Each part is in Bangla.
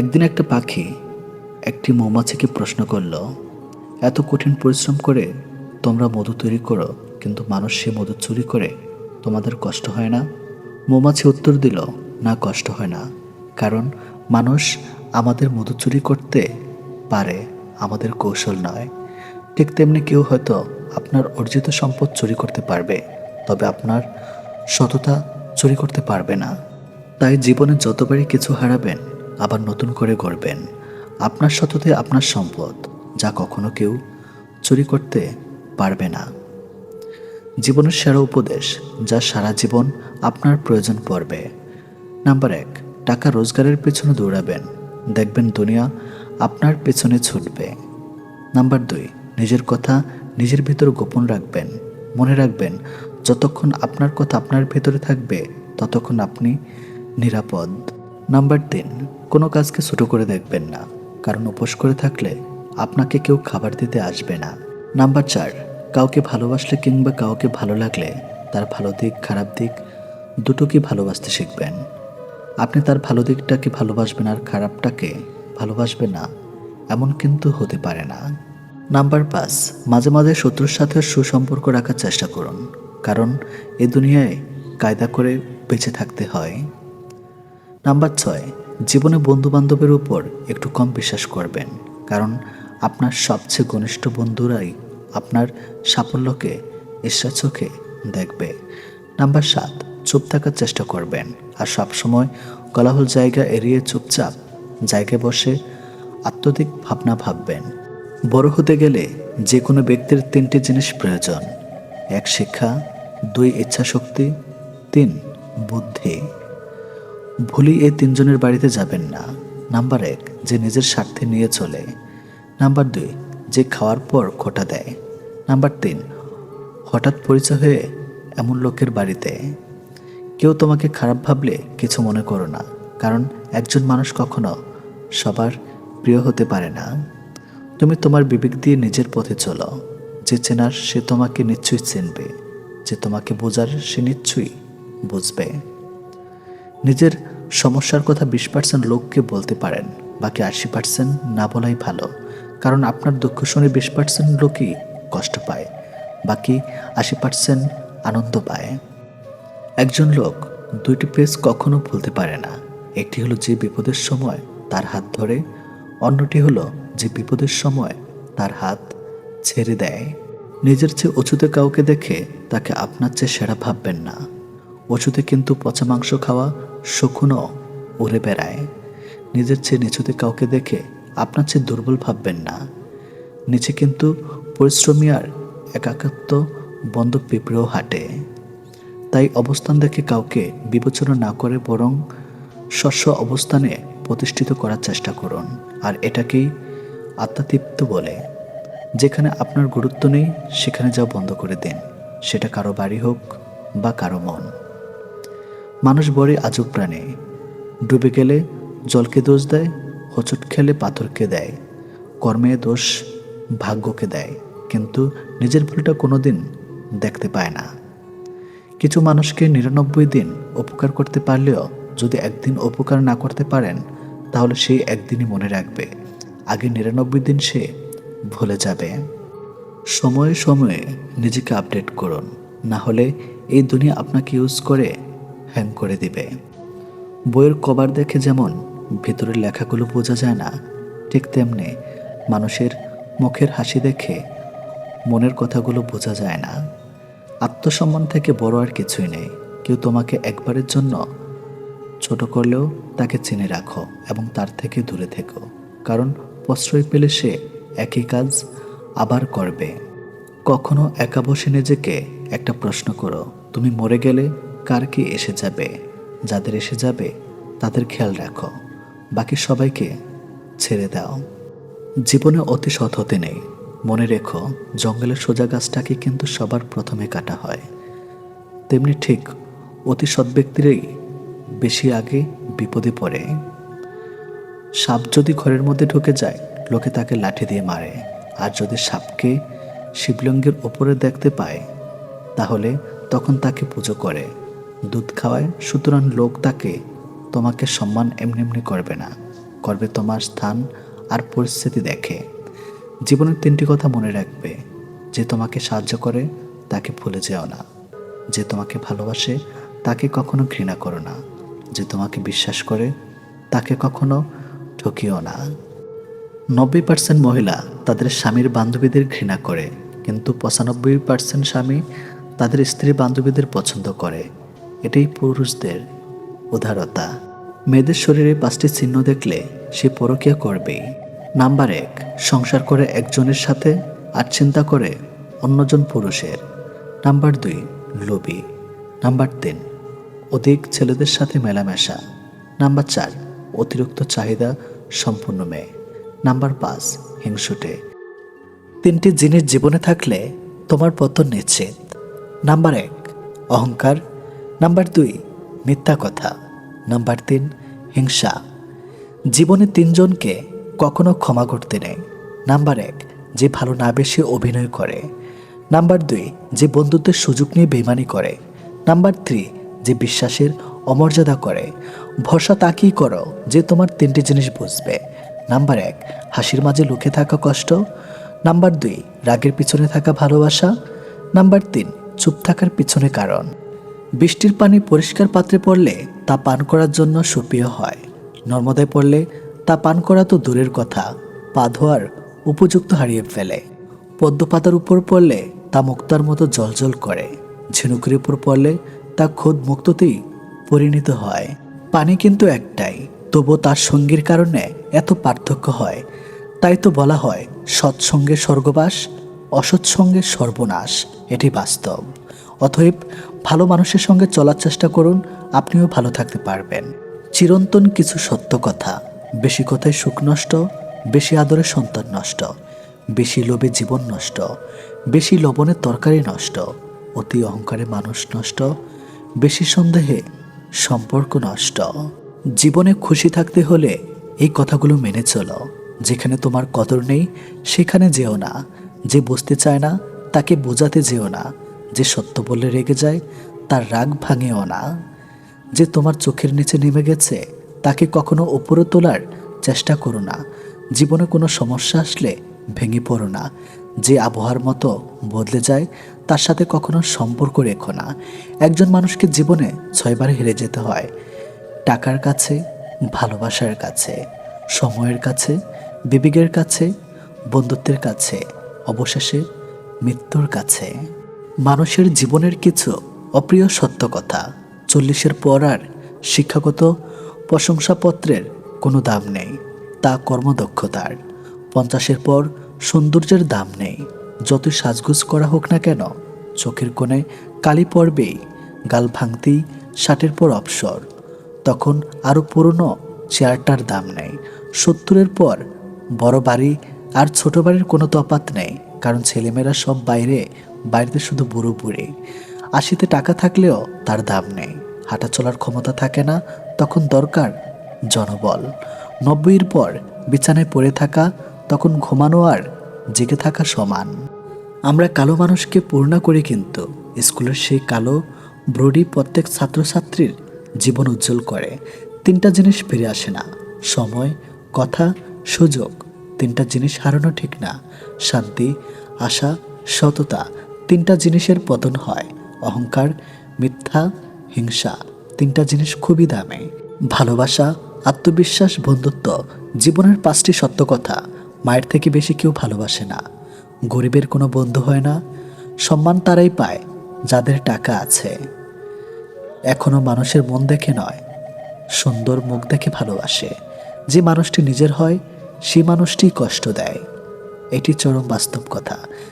একদিন একটা পাখি একটি মৌমাছিকে প্রশ্ন করল, এত কঠিন পরিশ্রম করে তোমরা মধু তৈরি করো, কিন্তু মানুষ সে মধু চুরি করে তোমাদের কষ্ট হয় না? মৌমাছি উত্তর দিল, না, কষ্ট হয় না, কারণ মানুষ আমাদের মধু চুরি করতে পারে, আমাদের কৌশল নয়। ঠিক তেমনি কেউ হয়তো আপনার অর্জিত সম্পদ চুরি করতে পারবে, তবে আপনার সততা চুরি করতে পারবে না। তাই জীবনে যতবারই কিছু হারাবেন আবার নতুন করে গড়বেন। আপনার সততে আপনার সম্পদ, যা কখনো কেউ চুরি করতে পারবে না। জীবনের সেরা উপদেশ, যা সারা জীবন আপনার প্রয়োজন পড়বে। নাম্বার এক, টাকা রোজগারের পেছনে দৌড়াবেন। দেখবেন দুনিয়া আপনার পেছনে ছুটবে। নাম্বার দুই, নিজের কথা নিজের ভিতর গোপন রাখবেন। মনে রাখবেন, যতক্ষণ আপনার কথা আপনার ভেতরে থাকবে, ততক্ষণ আপনি নিরাপদ। নাম্বার তিন, কোনো কাজকে ছোট করে দেখবেন না। কারণ উপোস করে থাকলে আপনাকে কেউ খাবার দিতে আসবে না। নাম্বার চার, কাউকে ভালোবাসলে কিংবা কাউকে ভালো লাগলে তার ভালো দিক, খারাপ দিক দুটোকে ভালোবাসতে শিখবেন। আপনি তার ভালো দিকটাকে ভালোবাসবেন আর খারাপটাকে ভালোবাসবেন না। এমন কিন্তু হতে পারে না। নাম্বার পাঁচ, মাঝে মাঝে শত্রুর সাথে সুসম্পর্ক রাখার চেষ্টা করুন। কারণ এ দুনিয়ায় কায়দা করে বেঁচে থাকতে হয়। নাম্বার ছয়, জীবনে বন্ধু বান্ধবের উপর একটু কম বিশ্বাস করবেন। কারণ আপনার সবচেয়ে ঘনিষ্ঠ বন্ধুরাই আপনার সাফল্যকে ঈর্ষা চোখে দেখবে। নাম্বার সাত, চুপ থাকার চেষ্টা করবেন। আর সবসময় কলাহল জায়গা এড়িয়ে চুপচাপ জায়গায় বসে আত্মদিক ভাবনা ভাববেন। বড় হতে গেলে যে কোনো ব্যক্তির তিনটি জিনিস প্রয়োজন। এক, শিক্ষা। দুই, ইচ্ছাশক্তি। তিন, বুদ্ধি। ভুলি এই তিনজনের বাড়িতে যাবেন না। নাম্বার এক, যে নিজের স্বার্থে নিয়ে চলে। নাম্বার দুই, যে খাওয়ার পর খোটা দেয়। নাম্বার তিন, হঠাৎ পরিচয় হয়ে এমন লোকের বাড়িতে। কেউ তোমাকে খারাপ ভাবলে কিছু মনে করো না, কারণ একজন মানুষ কখনো সবার প্রিয় হতে পারে না। তুমি তোমার বিবেক দিয়ে নিজের পথে চলো। যে চেনার সে তোমাকে নিশ্চয়ই চিনবে। যে তোমাকে বোঝার সে নিশ্চয়ই বুঝবে। নিজের সমস্যার কথা বিশ পার্সেন্ট লোককে বলতে পারেন, বাকি আশি পার্সেন্ট না বলাই ভালো। কারণ আপনার দুঃখ শুনে বিশ পার্সেন্ট লোকই কষ্ট পায়, বাকি আশি পার্সেন্ট আনন্দ পায়। একজন লোক দুইটি পেজ কখনো ভুলতে পারে না। একটি হলো যে বিপদের সময় তার হাত ধরে, অন্যটি হলো যে বিপদের সময় তার হাত ছেড়ে দেয়। নিজের চেয়ে উঁচুতে কাউকে দেখে তাকে আপনার চেয়ে সেরা ভাববেন না। উঁচুতে কিন্তু পচা মাংস খাওয়া শকুনও উড়ে বেড়ায়। নিজের চেয়ে নিচুতে কাউকে দেখে আপনার চেয়ে দুর্বল ভাববেন না। নিচে কিন্তু পরিশ্রমী আর একাকত্ব বন্ধ পিঁপড়েও হাঁটে। তাই অবস্থান দেখে কাউকে বিবেচনা না করে বরং শস্য অবস্থানে প্রতিষ্ঠিত করার চেষ্টা করুন। আর এটাকেই আত্মাতৃপ্ত বলে। যেখানে আপনার গুরুত্ব নেই, সেখানে যাও বন্ধ করে দিন। সেটা কারও বাড়ি হোক বা কারও মন। মানুষ বড়ই আজব প্রাণী। ডুবে গেলে জলকে দোষ দেয়, হোঁচট খেলে পাথরকে দেয়, কর্মে দোষ ভাগ্যকে দেয়, কিন্তু নিজের ভুলটা কোনোদিন দেখতে পায় না। কিছু মানুষকে নিরানব্বই দিন উপকার করতে পারলেও যদি একদিন উপকার না করতে পারেন, তাহলে সেই একদিনই মনে রাখবে। আগে নিরানব্বই দিন সে ভুলে যাবে। সময়ে সময়ে নিজেকে আপডেট করুন। না হলে এই দুনিয়া আপনাকে ইউজ করে হ্যাং করে দিবে। বইয়ের কভার দেখে যেমন ভিতরের লেখাগুলো বোঝা যায় না, ঠিক তেমনি মানুষের মুখের হাসি দেখে মনের কথাগুলো বোঝা যায় না। আত্মসম্মান থেকে বড় আর কিছুই নেই। কেউ তোমাকে একবারের জন্য ছোট করলেও তাকে চিনে রাখো এবং তার থেকে দূরে থেকো। কারণ প্রশ্রয় পেলে সে একই কাজ আবার করবে। কখনো একা বসে নিজেকে একটা প্রশ্ন করো, তুমি মরে গেলে কার কি এসে যাবে, যাদের এসে যাবে, তাদের খেয়াল রাখো। বাকি সবাইকে ছেড়ে দাও। জীবনে অতি সৎ হতে নেই। মনে রেখো, জঙ্গলের সোজা গাছটাকে কিন্তু সবার প্রথমে কাটা হয়। তেমনি ঠিক অতি সৎ ব্যক্তিরই বেশি আগে বিপদে পড়ে। সাপ যদি ঘরের মধ্যে ঢুকে যায়, লোকে তাকে লাঠি দিয়ে মারে। আর যদি সাপকে শিবলিঙ্গের ওপরে দেখতে পায়, তাহলে তখন তাকে পুজো করে। দুধ খাওয়ায় সুতরাং লোক তাকে, তোমাকে সম্মান এমনি এমনি করবে না, করবে তোমার স্থান আর পরিস্থিতি দেখে। জীবনের তিনটি কথা মনে রাখবে, যে তোমাকে সাহায্য করে, তাকে ভুলে যেও না। যে তোমাকে ভালোবাসে, তাকে কখনো ঘৃণা করো না। যে তোমাকে বিশ্বাস করে, তাকে কখনো ঠকিও না। নব্বই পার্সেন্ট মহিলা তাদের স্বামীর বান্ধবীদের ঘৃণা করে, কিন্তু পঁচানব্বই পার্সেন্ট স্বামী তাদের স্ত্রী বান্ধবীদের পছন্দ করে। এটাই পুরুষদের উদারতা। মেয়েদের শরীরে পাঁচটি চিহ্ন দেখলে সে পরকিয়া করবেই। নাম্বার এক, সংসার করে একজনের সাথে আর চিন্তা করে অন্যজন পুরুষের। নাম্বার দুই, লোভী। নাম্বার তিন, অধিক ছেলেদের সাথে মেলামেশা। নাম্বার চার, অতিরিক্ত চাহিদা সম্পূর্ণ মেয়ে। নাম্বার পাঁচ, হিংসুটে। তিনটি জিনিস জীবনে থাকলে তোমার পতন নিশ্চিত। নাম্বার এক, অহংকার নাম্বার দুই, মিথ্যা কথা। নাম্বার তিন, হিংসা। জীবনে তিনজনকে কখনো ক্ষমা করতে নেই। নাম্বার এক, যে ভালো না বেশি অভিনয় করে। নাম্বার দুই, যে বন্ধুত্বের সুযোগ নিয়ে বেমানি করে। নাম্বার থ্রি, যে বিশ্বাসের অমর্যাদা করে। ভরসা তাকেই করো যে তোমার তিনটি জিনিস বুঝবে। নাম্বার এক, হাসির মাঝে লুকে থাকা কষ্ট। নাম্বার দুই, রাগের পিছনে থাকা ভালোবাসা। নাম্বার তিন, চুপ থাকার পিছনে কারণ। বৃষ্টির পানি পরিষ্কার পাত্রে পড়লে তা পান করার জন্য সুপ্রিয় হয়। নর্মদায় পড়লে তা পান করা তো দূরের কথা, পা ধোয়ার উপযুক্ত হারিয়ে ফেলে। পদ্মপাতার উপর পড়লে তা মুক্তার মতো জলজল করে। ঝিনুকের উপর পড়লে তা খোদ মুক্ততেই পরিণত হয়। পানি কিন্তু একটাই তবু তার সঙ্গীর কারণে এত পার্থক্য হয়। তাই তো বলা হয় সৎসঙ্গে স্বর্গবাস অসৎসঙ্গে সর্বনাশ, এটি বাস্তব। অতএব ভালো মানুষের সঙ্গে চলার চেষ্টা করুন, আপনিও ভালো থাকতে পারবেন। চিরন্তন কিছু সত্য কথা, বেশি কথায় সুখ নষ্ট, বেশি আদরে সন্তান নষ্ট, বেশি লোভে জীবন নষ্ট, বেশি লবণে তরকারি নষ্ট, অতি অহংকারে মানুষ নষ্ট, বেশি সন্দেহে সম্পর্ক নষ্ট। জীবনে খুশি থাকতে হলে এই কথাগুলো মেনে চলো, যেখানে তোমার কদর নেই, সেখানে যেও না, যে বুঝতে চায় না, তাকে বোঝাতে যেও না। যে সত্য বললে রেগে যায়, তার রাগ ভাঙেও না। যে তোমার চোখের নিচে নেমে গেছে, তাকে কখনো ওপরে তোলার চেষ্টা করো না। জীবনে কোনো সমস্যা আসলে ভেঙে পড়ো না। যে আবহাওয়ার মতো বদলে যায়, তার সাথে কখনো সম্পর্ক রেখো না। একজন মানুষকে জীবনে ছয়বার হেরে যেতে হয়। টাকার কাছে, ভালোবাসার কাছে, সময়ের কাছে, বিবেকের কাছে, বন্ধুত্বের কাছে, অবশেষে মৃত্যুর কাছে। মানুষের জীবনের কিছু অপ্রিয় সত্য কথা। চল্লিশের পর আর শিক্ষাগত প্রশংসাপত্রের কোনো দাম নেই, তা কর্মদক্ষতার। পঞ্চাশের পর সৌন্দর্যের দাম নেই, যতই সাজগুজ করা হোক না কেন, চোখের কোণে কালি পড়বেই, গাল ভাঙতেই ষাটের পর অবসর। তখন আরও পুরনো চেয়ারটার দাম নেই, সত্তরের পর বড় বাড়ি আর ছোট বাড়ির কোনো তফাৎ নেই, কারণ ছেলেমেয়েরা সব বাইরে বাড়িতে শুধু বুড়ো বুড়ি। আশিতে টাকা থাকলেও তার দাম নেই। হাঁটা চলার ক্ষমতা থাকে না, তখন দরকার জনবল। নব্বইয়ের পর বিছানায় পড়ে থাকা, তখন ঘুমানো আর জেগে থাকা সমান। আমরা কালো মানুষকে পূর্ণা করি কিন্তু, স্কুলের সেই কালো ব্রডি প্রত্যেক ছাত্রছাত্রীর জীবন উজ্জ্বল করে। তিনটা জিনিস ফিরে আসে না, সময়, কথা, সুযোগ। তিনটা জিনিস হারানো ঠিক না, শান্তি, আশা, সততা। তিনটা জিনিসের পতন হয়, অহংকার, মিথ্যা, হিংসা। তিনটা জিনিস খুবই দামে। ভালোবাসা, আত্মবিশ্বাস, বন্ধুত্ব, জীবনের পাঁচটি সত্য কথা। মায়ের থেকে বেশি কেউ ভালোবাসে না। গরিবের কোনো বন্ধু হয় না। সম্মান তারাই পায়, যাদের টাকা আছে। এখনও মানুষের মন দেখে নয়, সুন্দর মুখ দেখে ভালোবাসে। যে মানুষটি নিজের হয়, সে মানুষটি কষ্ট দেয়। এটি চরম বাস্তব কথা।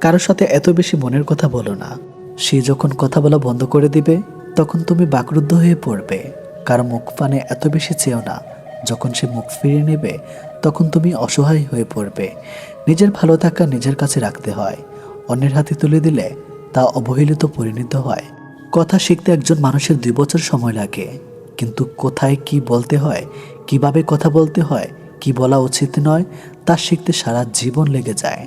কারোর সাথে এত বেশি মনের কথা বলো না। সে যখন কথা বলা বন্ধ করে দিবে, তখন তুমি বাকরুদ্ধ হয়ে পড়বে। কারও মুখ পানে এত বেশি চেয়েও না। যখন সে মুখ ফিরিয়ে নেবে, তখন তুমি অসহায় হয়ে পড়বে। নিজের ভালো থাকা নিজের কাছে রাখতে হয়। অন্যের হাতে তুলে দিলে তা অবহেলিত পরিণত হয়। কথা শিখতে একজন মানুষের দুই বছর সময় লাগে। কিন্তু কোথায় কি বলতে হয়, কীভাবে কথা বলতে হয়, কি বলা উচিত নয়, তা শিখতে সারা জীবন লেগে যায়।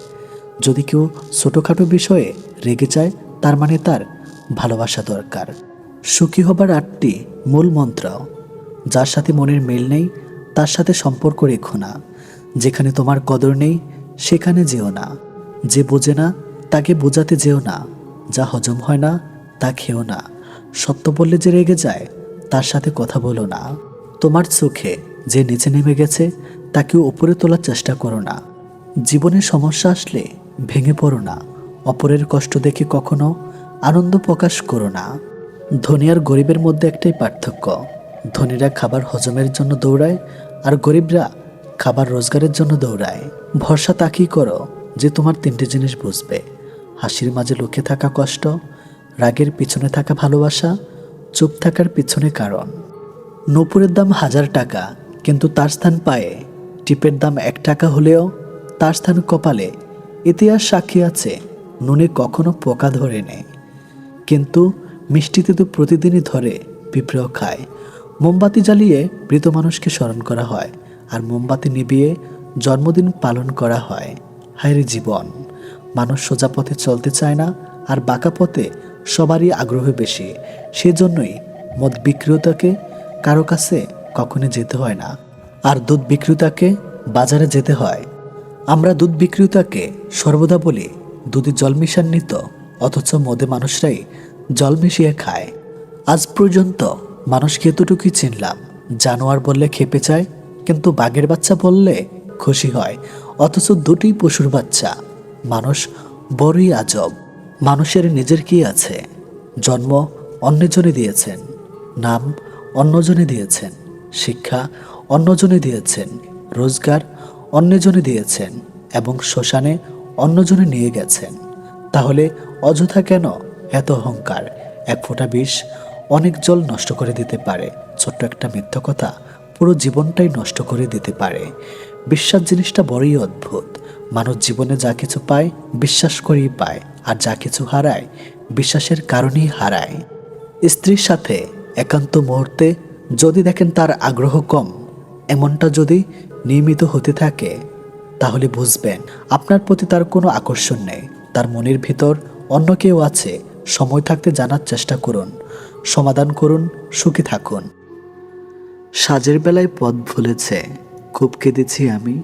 যদি কেউ ছোটোখাটো বিষয়ে রেগে যায়, তার মানে তার ভালোবাসা দরকার। সুখী হবার আটটি মূল মন্ত্র, যার সাথে মনের মিল নেই, তার সাথে সম্পর্ক রেখো না। যেখানে তোমার কদর নেই, সেখানে যেও না। যে বোঝে না, তাকে বোঝাতে যেও না। যা হজম হয় না, তা খেও না। সত্য বললে যে রেগে যায়, তার সাথে কথা বলো না। তোমার চোখে যে নিচে নেমে গেছে তাকে উপরে তোলার চেষ্টা করো না। জীবনে সমস্যা আসলে ভেঙে পড়ো না। অপরের কষ্ট দেখে কখনো আনন্দ প্রকাশ করো না। ধনী আর গরিবের মধ্যে একটাই পার্থক্য। ধনীরা খাবার হজমের জন্য দৌড়ায় আর গরিবরা খাবার রোজগারের জন্য দৌড়ায়। ভরসা তাকেই করো যে তোমার তিনটে জিনিস বুঝবে। হাসির মাঝে লুকিয়ে থাকা কষ্ট, রাগের পিছনে থাকা ভালোবাসা, চুপ থাকার পিছনে কারণ। নূপুরের দাম হাজার টাকা, কিন্তু তার স্থান পায়ে। টিপের দাম এক টাকা হলেও তার স্থান কপালে ইতিহাস সাক্ষী আছে, নুনে কখনো পোকা ধরে নেয়। কিন্তু মিষ্টিতে তো প্রতিদিনই ধরে পিঁপড়েও খায়। মোমবাতি জ্বালিয়ে মৃত মানুষকে স্মরণ করা হয় আর মোমবাতি নিবিয়ে জন্মদিন পালন করা হয়। হায়রে জীবন, মানুষ সোজা পথে চলতে চায় না আর বাঁকা পথে সবারই আগ্রহ বেশি। সেজন্যই মদ বিক্রেতাকে কারও কাছে কখনো যেতে হয় না। আর দুধ বিক্রেতাকে বাজারে যেতে হয়। আমরা দুধ বিক্রেতাকে সর্বদা বলি, দুধে জল মিশান্বিত, অথচ মদে মানুষরাই জল মিশিয়ে খায়। আজ পর্যন্ত মানুষকে এতটুকুই চিনলাম, জানোয়ার বললে খেপে চায় কিন্তু বাঘের বাচ্চা বললে খুশি হয়, অথচ দুটি পশুর বাচ্চা। মানুষ বড়ই আজব, মানুষের নিজের কি আছে? জন্ম অন্যজনে দিয়েছেন, নাম অন্যজনে দিয়েছেন, শিক্ষা অন্যজনে দিয়েছেন, রোজগার অন্যজনে দিয়েছেন এবং শ্মশানে অন্যজনে নিয়ে গেছেন। তাহলে অযথা কেন এত অহংকার? এক ফোঁটা বিষ অনেক জল নষ্ট করে দিতে পারে। ছোট্ট একটা মিথ্যা কথা পুরো জীবনটাই নষ্ট করে দিতে পারে। বিশ্বাস জিনিসটা বড়ই অদ্ভুত। মানুষ জীবনে যা কিছু পায়, বিশ্বাস করেই পায়, আর যা কিছু হারায়, বিশ্বাসের কারণেই হারায়। স্ত্রীর সাথে একান্ত মুহূর্তে যদি দেখেন তার আগ্রহ কম, এমনটা যদি নিয়মিত হতে থাকে, তাহলে বুঝবেন আপনার প্রতি তার কোনো আকর্ষণ নেই। তার মনের ভিতর অন্য কেউ আছে, সময় থাকতে জানার চেষ্টা করুন, সমাধান করুন, সুখী থাকুন। সাজের বেলায় পথ ভুলেছে, খুব কেঁদেছি আমি,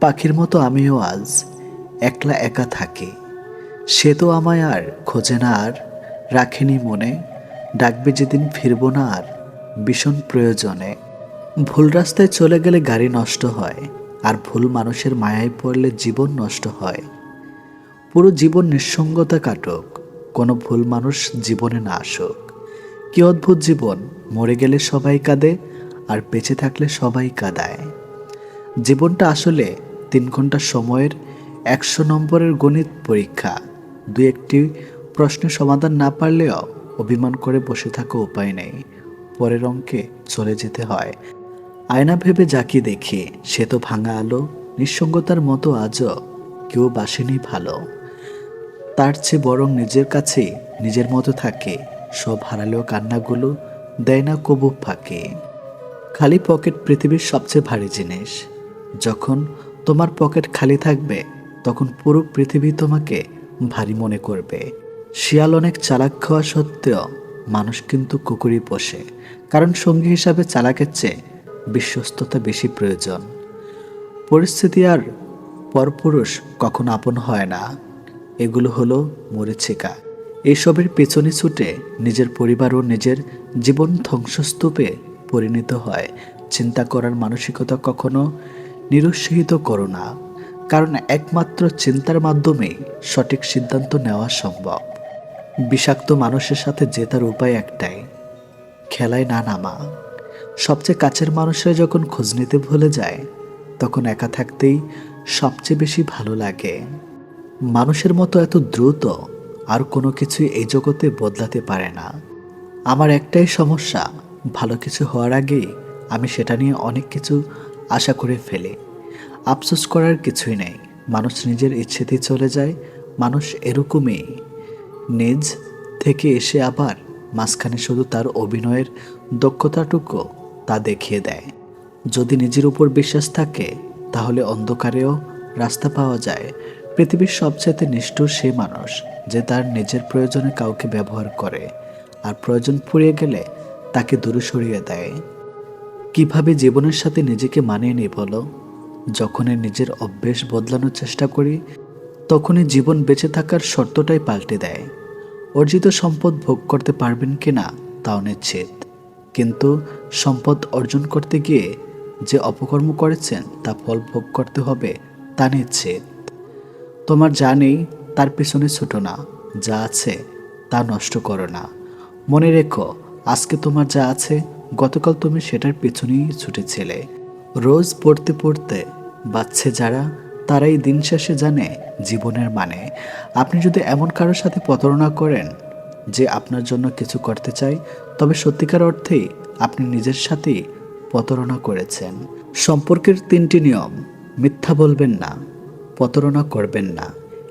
পাখির মতো আমিও আজ একলা একা থাকি। সে তো আমায় আর খোঁজে না আর, রাখেনি মনে, ডাকবে যেদিন ফিরব না আর, ভীষণ প্রয়োজনে। ভুল রাস্তায় চলে গেলে গাড়ি নষ্ট হয়, আর ভুল মানুষের মায়ায় পড়লে জীবন নষ্ট হয়। পুরো জীবন নিঃসঙ্গতা কাটুক, কোনো ভুল মানুষ জীবনে না আসুক। কি অদ্ভুত জীবন, মরে গেলে সবাই কাঁদে, আর বেঁচে থাকলে সবাই কাঁদায়। জীবনটা আসলে তিন ঘণ্টা সময়ের একশো নম্বরের গণিত পরীক্ষা। দু একটি প্রশ্নের সমাধান না পারলেও অভিমান করে বসে থাকা উপায় নেই। পরের অঙ্কে চলে যেতে হয়। আয়না ভেবে যাকে দেখি সে তো ভাঙা আলো, নিঃসঙ্গতার মতো আজও কেউ বাসেনি ভালো। তার চেয়ে বরং নিজের কাছে নিজের মতো থাকে, সব হারালেও কান্নাগুলো দেয় না কবু ফাঁকে। খালি পকেট পৃথিবীর সবচেয়ে ভারী জিনিস। যখন তোমার পকেট খালি থাকবে, তখন পুরো পৃথিবী তোমাকে ভারী মনে করবে। শিয়াল অনেক চালাক খাওয়া সত্ত্বেও মানুষ কিন্তু কুকুরই পোষে, কারণ সঙ্গী হিসাবে চালাকের চেয়ে বিশ্বস্ততা বেশি প্রয়োজন। পরিস্থিতি আর পরপুরুষ কখনো আপন হয় না। এগুলো হলো মরিচিকা। এইসবের পেছনে ছুটে নিজের পরিবার ও নিজের জীবন ধ্বংসস্তূপে পরিণত হয়। চিন্তা করার মানসিকতা কখনো নিরুৎসাহিত করো না। কারণ একমাত্র চিন্তার মাধ্যমে সঠিক সিদ্ধান্ত নেওয়া সম্ভব। বিষাক্ত মানুষের সাথে জেতার উপায় একটাই, খেলায় না নামা। সবচেয়ে কাছের মানুষরা যখন খোঁজ নিতে ভুলে যায়, তখন একা থাকতেই সবচেয়ে বেশি ভালো লাগে। মানুষের মতো এত দ্রুত আর কোনো কিছুই এই জগতে বদলাতে পারে না। আমার একটাই সমস্যা, ভালো কিছু হওয়ার আগেই আমি সেটা নিয়ে অনেক কিছু আশা করে ফেলি। আফসোস করার কিছুই নেই, মানুষ নিজের ইচ্ছেতেই চলে যায়, মানুষ এরকমই। নিজ থেকে এসে আবার মাঝখানে শুধু তার অভিনয়ের দক্ষতাটুকু তা দেখিয়ে দেয়। যদি নিজের উপর বিশ্বাস থাকে, তাহলে অন্ধকারেও রাস্তা পাওয়া যায়। পৃথিবীর সবচেয়ে নিষ্ঠুর সে মানুষ, যে তার নিজের প্রয়োজনে কাউকে ব্যবহার করে। আর প্রয়োজন ফুরিয়ে গেলে তাকে দূরে সরিয়ে দেয়। কীভাবে জীবনের সাথে নিজেকে মানিয়ে নিই বলো? যখনই নিজের অভ্যেস বদলানোর চেষ্টা করি, তখনই জীবন বেঁচে থাকার শর্তটাই পাল্টে দেয়। অর্জিত সম্পদ ভোগ করতে পারবেন কি না তাও নিশ্চিত। কিন্তু সম্পদ অর্জন করতে গিয়ে যে অপকর্ম করেছেন, তা ফল ভোগ করতে হবে, তা নিশ্চিত। তোমার যা নেই, তার পেছনে ছুটো না, যা আছে, তা নষ্ট করো না। মনে রেখো, আজকে তোমার যা আছে, গতকাল তুমি সেটার পেছনেই ছুটেছিলে। রোজ পড়তে পড়তে বাচ্চে যারা, তারাই দিন শেষে জানে জীবনের মানে। আপনি যদি এমন কারোর সাথে প্রতারণা করেন যে আপনার জন্য কিছু করতে চাই, তবে সত্যিকার অর্থেই আপনি নিজের সাথেই প্রতারণা করেছেন। সম্পর্কের তিনটি নিয়ম, মিথ্যা বলবেন না, প্রতারণা করবেন না,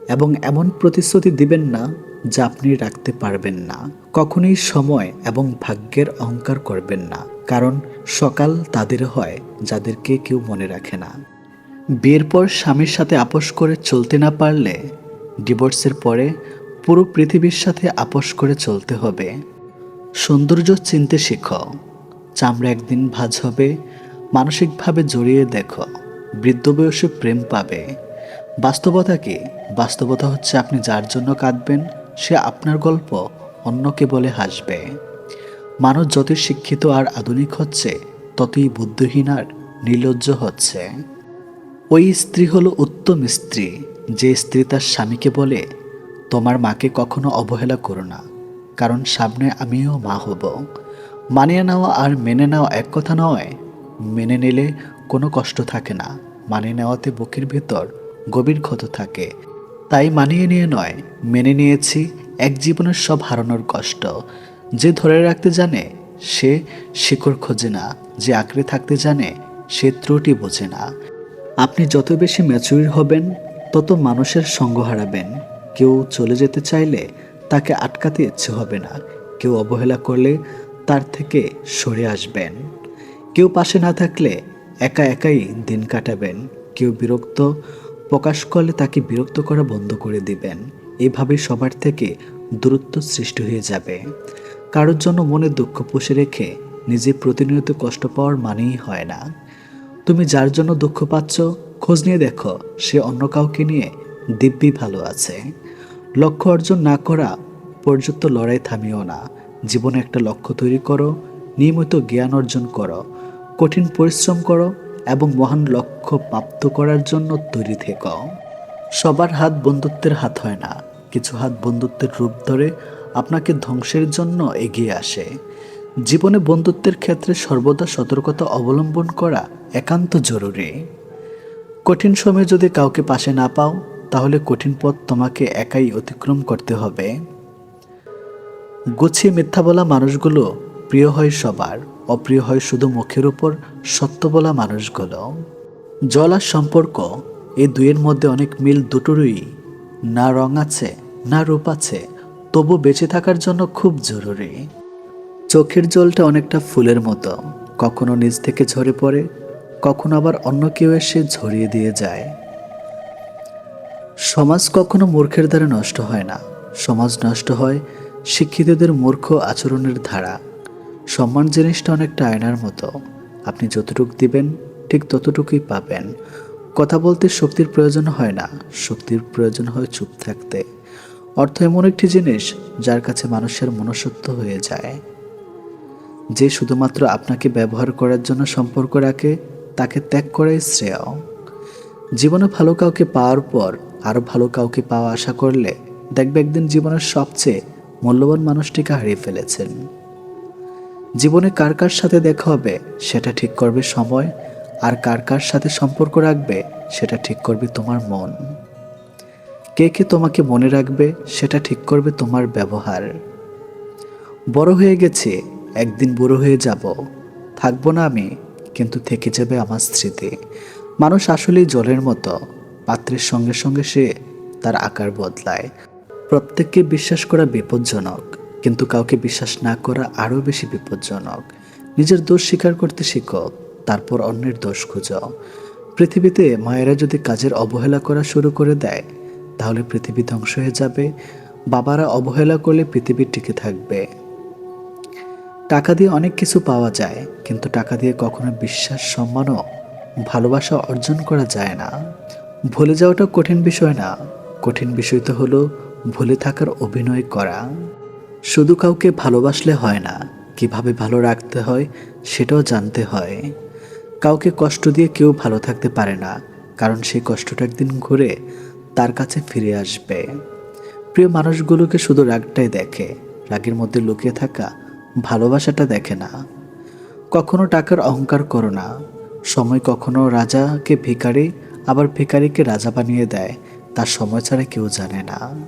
এবং এমন প্রতিশ্রুতি দিবেন না যা আপনি রাখতে পারবেন না। কখনোই সময় এবং ভাগ্যের অহংকার করবেন না, কারণ সকাল তাদের হয় যাদেরকে কেউ মনে রাখে না। বিয়ের পর স্বামীর সাথে আপোষ করে চলতে না পারলে ডিভোর্সের পরে পুরো পৃথিবীর সাথে আপোষ করে চলতে হবে। সৌন্দর্য চিনতে শেখো। চামড়া একদিন ভাজ হবে, মানসিকভাবে জড়িয়ে দেখো, বৃদ্ধ বয়সে প্রেম পাবে। বাস্তবতা কি? বাস্তবতা হচ্ছে আপনি যার জন্য কাঁদবেন, সে আপনার গল্প, অন্যকে বলে হাসবে। মানুষ যতই শিক্ষিত আর আধুনিক হচ্ছে, ততই বুদ্ধিহীন আর নির্লজ্জ হচ্ছে। ওই স্ত্রী হলো উত্তম স্ত্রী, যে স্ত্রী তার স্বামীকে বলে তোমার মাকে কখনো অবহেলা করো না, কারণ সামনে আমিও মা হব। মানিয়ে নেওয়া আর মেনে নেওয়া এক কথা নয়, মেনে নিলে কোনো কষ্ট থাকে না। মানিয়ে নেওয়াতে বুকের ভেতর গভীর ক্ষত থাকে। তাই মানিয়ে নিয়ে নয়, মেনে নিয়েছি এক জীবনের সব হারানোর কষ্ট। যে ধরে রাখতে জানে, সে শিকড় খোঁজে না। যে আঁকড়ে থাকতে জানে, সে ত্রুটি বোঝে না। আপনি যত বেশি ম্যাচুর হবেন, তত মানুষের সঙ্গ হারাবেন। কেউ চলে যেতে চাইলে তাকে আটকাতে ইচ্ছে হবে না। কেউ অবহেলা করলে তার থেকে সরে আসবেন। কেউ পাশে না থাকলে একা একাই দিন কাটাবেন। কেউ বিরক্ত প্রকাশ করলে তাকে বিরক্ত করা বন্ধ করে দিবেন। এভাবে সবার থেকে দূরত্ব সৃষ্টি হয়ে যাবে। কারোর জন্য মনে দুঃখ পুষে রেখে নিজে প্রতিনিয়ত কষ্ট পাওয়ার মানেই হয় না। তুমি যার জন্য দুঃখ পাচ্ছ, খোঁজ নিয়ে দেখো, সে অন্য কাউকে নিয়ে দিব্যি ভালো আছে। লক্ষ্য অর্জন না করা পর্যন্ত লড়াই থামিও না। জীবনে একটা লক্ষ্য তৈরি করো, নিয়মিত জ্ঞান অর্জন করো, কঠিন পরিশ্রম করো এবং মহান লক্ষ্য প্রাপ্ত করার জন্য তৈরি থেকো। সবার হাত বন্ধুত্বের হাত হয় না, কিছু হাত বন্ধুত্বের রূপ ধরে আপনাকে ধ্বংসের জন্য এগিয়ে আসে। জীবনে বন্ধুত্বের ক্ষেত্রে সর্বদা সতর্কতা অবলম্বন করা একান্ত জরুরি। কঠিন সময়ে যদি কাউকে পাশে না পাও তাহলে কঠিন পথ তোমাকে একাই অতিক্রম করতে হবে। গুছিয়ে মিথ্যা বলা মানুষগুলো প্রিয় হয় সবার, অপ্রিয় হয় শুধু মুখের উপর সত্য বলা মানুষগুলো। জল আর সম্পর্ক, এই দুইয়ের মধ্যে অনেক মিল দুটোরই। না রং আছে, না রূপ আছে, তবু বেঁচে থাকার জন্য খুব জরুরি। চোখের জলটা অনেকটা ফুলের মতো, কখনো নিজ থেকে ঝরে পড়ে, কখনো আবার অন্য কেউ এসে ঝরিয়ে দিয়ে যায়। সমাজ কখনো মূর্খের দ্বারা নষ্ট হয় না। সমাজ নষ্ট হয় শিক্ষিতদের মূর্খ আচরণের ধারা। সম্মান জিনিসটা অনেকটা আয়নার মতো। আপনি যতটুকু দিবেন, ঠিক ততটুকুই পাবেন। কথা বলতে শক্তির প্রয়োজন হয় না। শক্তির প্রয়োজন হয় চুপ থাকতে। অর্থ এমন একটি জিনিস যার কাছে মানুষের মনসত্ব হয়ে যায়। যে শুধুমাত্র আপনাকে ব্যবহার করার জন্য সম্পর্ক রাখে, তাকে ত্যাগ করাই শ্রেয়। জীবনে ভালো কাউকে পাওয়ার পর আরও ভালো কাউকে পাওয়া আশা করলে দেখবে একদিন জীবনের সবচেয়ে মূল্যবান মানুষটিকে হারিয়ে ফেলেছেন। জীবনে কার কার সাথে দেখা হবে সেটা ঠিক করবে সময়, আর কার কার সাথে সম্পর্ক রাখবে সেটা ঠিক করবে তোমার মন। কে কে তোমাকে মনে রাখবে সেটা ঠিক করবে তোমার ব্যবহার। বড় হয়ে গেছে, একদিন বুড়ো হয়ে যাব। থাকব না আমি, কিন্তু থেকে যাবে আমার স্মৃতি। মানুষ আসলেই জলের মতো। পাত্রের সঙ্গে সঙ্গে সে তার আকার বদলায়। প্রত্যেককে বিশ্বাস করা বিপজ্জনক, কিন্তু কাউকে বিশ্বাস না করা আরও বেশি বিপজ্জনক। নিজের দোষ স্বীকার করতে শিখো, তারপর অন্যের দোষ খুঁজো। পৃথিবীতে মায়েরা যদি কাজের অবহেলা করা শুরু করে দেয়, তাহলে পৃথিবী ধ্বংস হয়ে যাবে। বাবারা অবহেলা করলে পৃথিবী টিকে থাকবে। টাকা দিয়ে অনেক কিছু পাওয়া যায়, কিন্তু টাকা দিয়ে কখনো বিশ্বাস, সম্মানও, ভালোবাসা অর্জন করা যায় না। ভুলে যাওয়াটা কঠিন বিষয় না। কঠিন বিষয় তো হলো ভুলে থাকার অভিনয় করা। শুধু কাউকে ভালোবাসলে হয় না, কীভাবে ভালো রাখতে হয় সেটাও জানতে হয়। কাউকে কষ্ট দিয়ে কেউ ভালো থাকতে পারে না, কারণ সেই কষ্টটা একদিন ঘুরে তার কাছে ফিরে আসবে। প্রিয় মানুষগুলোকে শুধু রাগটাই দেখে, রাগের মধ্যে লুকিয়ে থাকা ভালোবাসাটা দেখে না। কখনো টাকার অহংকার করো না। সময় কখনো রাজাকে ভিখারি আবার ভিখারিকে রাজা বানিয়ে দেয়, তার সময় ছাড়া কেউ জানে না।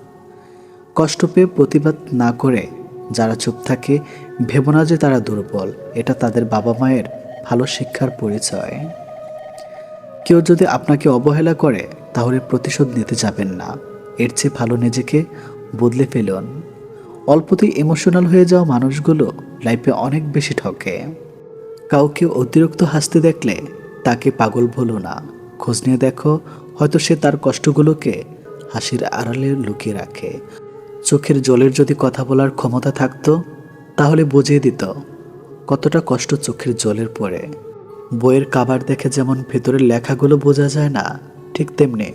কষ্ট পেয়ে প্রতিবাদ না করে যারা চুপ থাকে, ভেবো না যে তারা দুর্বল, এটা তাদের বাবা মায়ের ভালো শিক্ষার পরিচয়। কেউ যদি আপনাকে অবহেলা করে, তাহলে প্রতিশোধ নিতে যাবেন না। এর চেয়ে ভালো নিজেকে বদলে ফেলুন। অল্পতেই ইমোশনাল হয়ে যাওয়া মানুষগুলো লাইফে অনেক বেশি ঠকে। কাউকে অতিরিক্ত হাসতে দেখলে তাকে পাগল বলো না। খোঁজ নিয়ে দেখো, হয়তো সে তার কষ্টগুলোকে হাসির আড়ালে লুকিয়ে রাখে। চোখের জলের যদি কথা বলার ক্ষমতা থাকতো, তাহলে বুঝিয়ে দিত কতটা কষ্ট চোখের জলের পরে বইয়ের কাবার দেখে যেমন ভেতরের লেখাগুলো বোঝা যায় না, ঠিক তেমনি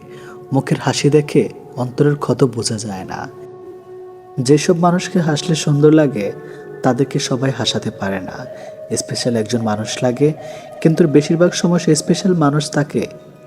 মুখের হাসি দেখে অন্তরের ক্ষত বোঝা যায় না। যেসব মানুষকে হাসলে সুন্দর লাগে, তাদেরকে সবাই হাসাতে পারে না। স্পেশাল একজন মানুষ লাগে, কিন্তু বেশিরভাগ সময় স্পেশাল মানুষ তাকে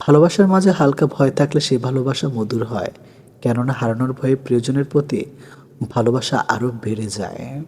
ভালোবাসার মাঝে হালকা ভয় থাকলে সেই ভালোবাসা মধুর হয়, কেননা হারানোর ভয়ে প্রিয়জনের প্রতি ভালোবাসা আরও বেড়ে যায়।